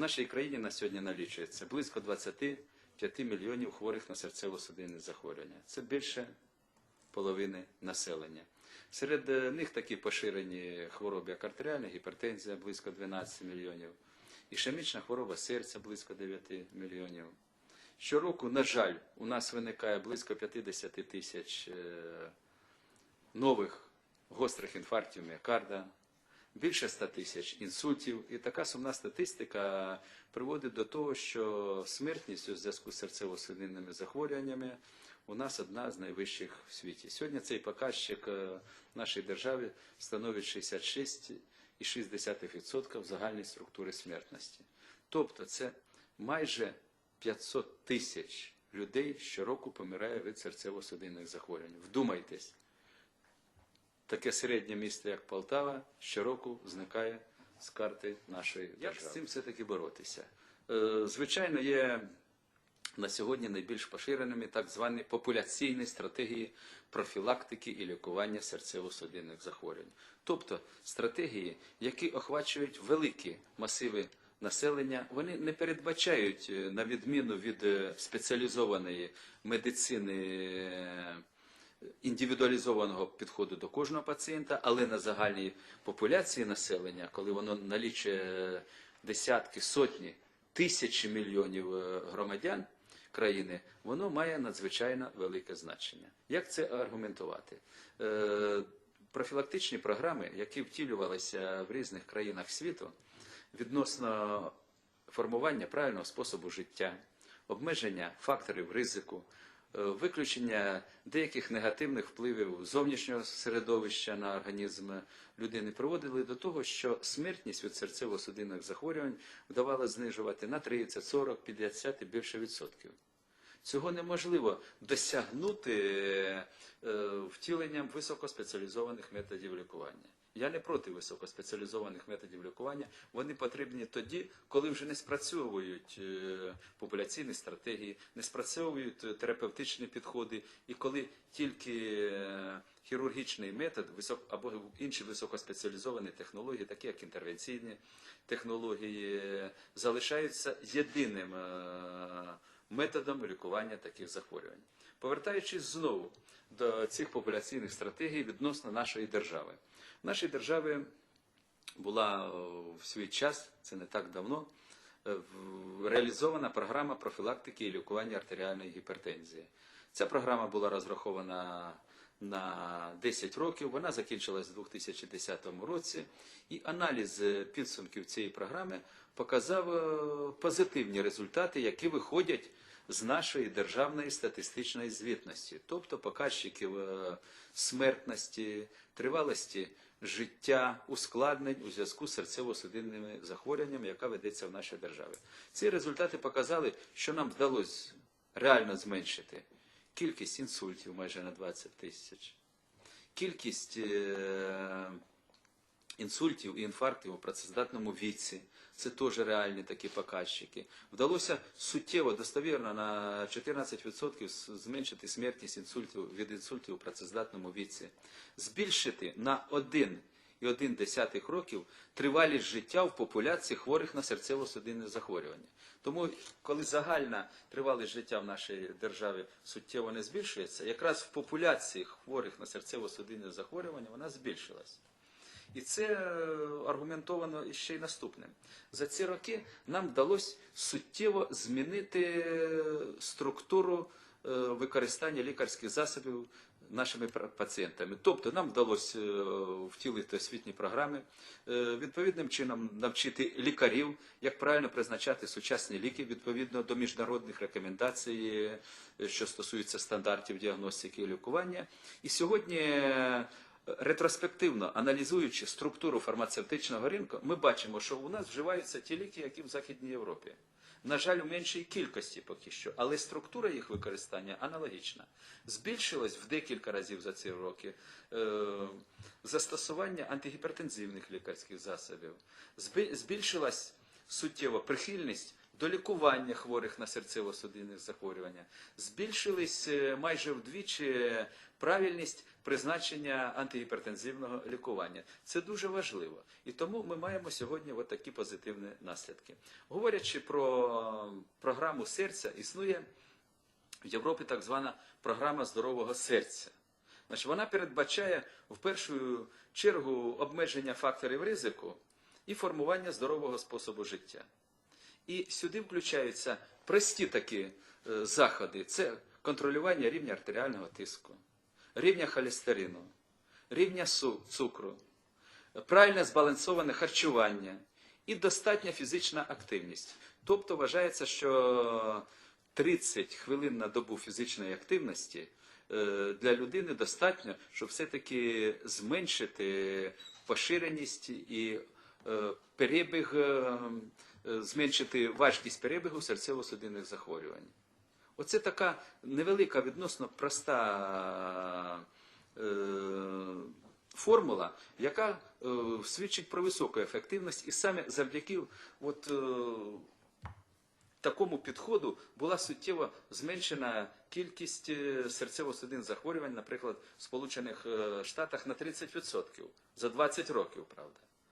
В нашій країні на сьогодні налічується близько 25 мільйонів хворих на серцево-судинні захворювання. Це більше половини населення. Серед е, них такі поширені хвороби, як артеріальна гіпертензія близько 12 мільйонів, ішемічна хвороба серця близько 9 мільйонів. Щороку, на жаль, у нас виникає близько 50 тисяч е, нових гострих інфарктів міокарда, більше 100 тисяч інсультів. І така сумна статистика приводить до того, що смертність у зв'язку з серцево-судинними захворюваннями у нас одна з найвищих в світі. Сьогодні цей показчик е, в нашій державі становить 66,6% загальної структури смертності. Тобто це майже 500 тисяч людей щороку помирає від серцево-судинних захворювань. Вдумайтесь, таке середнє місто, як Полтава, щороку зникає з карти нашої держави. Як з цим все-таки боротися? Е, Звичайно, є на сьогодні найбільш поширеними так звані популяційні стратегії профілактики і лікування серцево-судинних захворювань. Тобто стратегії, які охвачують великі масиви населення, вони не передбачають, е, на відміну від е, спеціалізованої медицини, індивідуалізованого підходу до кожного пацієнта, але на загальній популяції населення, коли воно налічує десятки, сотні, тисячі мільйонів е, громадян країни, воно має надзвичайно велике значення. Як це аргументувати? Е, Профілактичні програми, які втілювалися в різних країнах світу, відносно формування правильного способу життя, обмеження факторів ризику, е, виключення деяких негативних впливів зовнішнього середовища на організм людини приводили до того, що смертність від серцево-судинних захворювань вдавалося знижувати на 30, 40, 50 і більше відсотків. Цього неможливо досягнути е, втіленням високоспеціалізованих методів лікування. Я не проти високоспеціалізованих методів лікування. Вони потрібні тоді, коли вже не спрацьовують е, популяційні стратегії, не спрацьовують терапевтичні підходи, і коли тільки е, хірургічний метод або інші високоспеціалізовані технології, такі як інтервенційні технології, залишаються єдиним методом лікування таких захворювань. Повертаючись знову до цих популяційних стратегій відносно нашої держави. В нашій державі була е, в свій час, це не так давно, е, реалізована програма профілактики і лікування артеріальної гіпертензії. Ця програма була розрахована на 10 років, вона закінчилась у 2010 році, і аналіз е, підсумків цієї програми показав е, позитивні результати, які виходять з нашої державної статистичної звітності, тобто показчиків е, смертності, тривалості життя, ускладнень у зв'язку з серцево-судинними захворюваннями, яка ведеться в нашій державі. Ці результати показали, що нам вдалося реально зменшити кількість інсультів майже на 20 тисяч, кількість е, інсультів і інфарктів у працездатному віці. Це теж реальні такі показчики. Вдалося суттєво, достовірно на 14% зменшити смертність інсультів від інсультів у працездатному віці, збільшити на 1,1 років тривалість життя в популяції хворих на серцево-судинне захворювання. Тому, коли загальна тривалість життя в нашій державі суттєво не збільшується, якраз в популяції хворих на серцево-судинне захворювання вона збільшилась. І це е, аргументовано іще й наступним. За ці роки нам вдалося суттєво змінити е, структуру е, використання лікарських засобів нашими пацієнтами. Тобто нам вдалося е, втілити освітні програми, е, відповідним чином навчити лікарів, як правильно призначати сучасні ліки відповідно до міжнародних рекомендацій, е, що стосуються стандартів діагностики і лікування. І сьогодні ретроспективно аналізуючи структуру фармацевтичного ринку, ми бачимо, що у нас вживаються ті ліки, які в Західній Європі. На жаль, у меншій кількості поки що, але структура їх використання аналогічна. Збільшилось в декілька разів за ці роки е, застосування антигіпертензивних лікарських засобів, Збі- збільшилась суттєво прихильність до лікування хворих на серцево-судинних захворювання, збільшились е, майже вдвічі правильність призначення антигіпертензивного лікування. Це дуже важливо. І тому ми маємо сьогодні от такі позитивні наслідки. Говорячи про програму серця, існує в Європі так звана програма здорового серця. Значить, вона передбачає в першу чергу обмеження факторів ризику і формування здорового способу життя. І сюди включаються прості такі е, заходи: це контролювання рівня артеріального тиску, рівня холестерину, рівня цукру, правильне збалансоване харчування і достатня фізична активність. Тобто вважається, що 30 хвилин на добу фізичної активності е, для людини достатньо, щоб все-таки зменшити поширеність і перебіг, е, е, зменшити важкість перебігу серцево-судинних захворювань. Оце така невелика, відносно проста е, формула, яка е, свідчить про високу ефективність, і саме завдяки от, е, такому підходу була суттєво зменшена кількість е, серцево-судинних захворювань, наприклад, в Сполучених е, Штатах на 30% за 20 років, правда.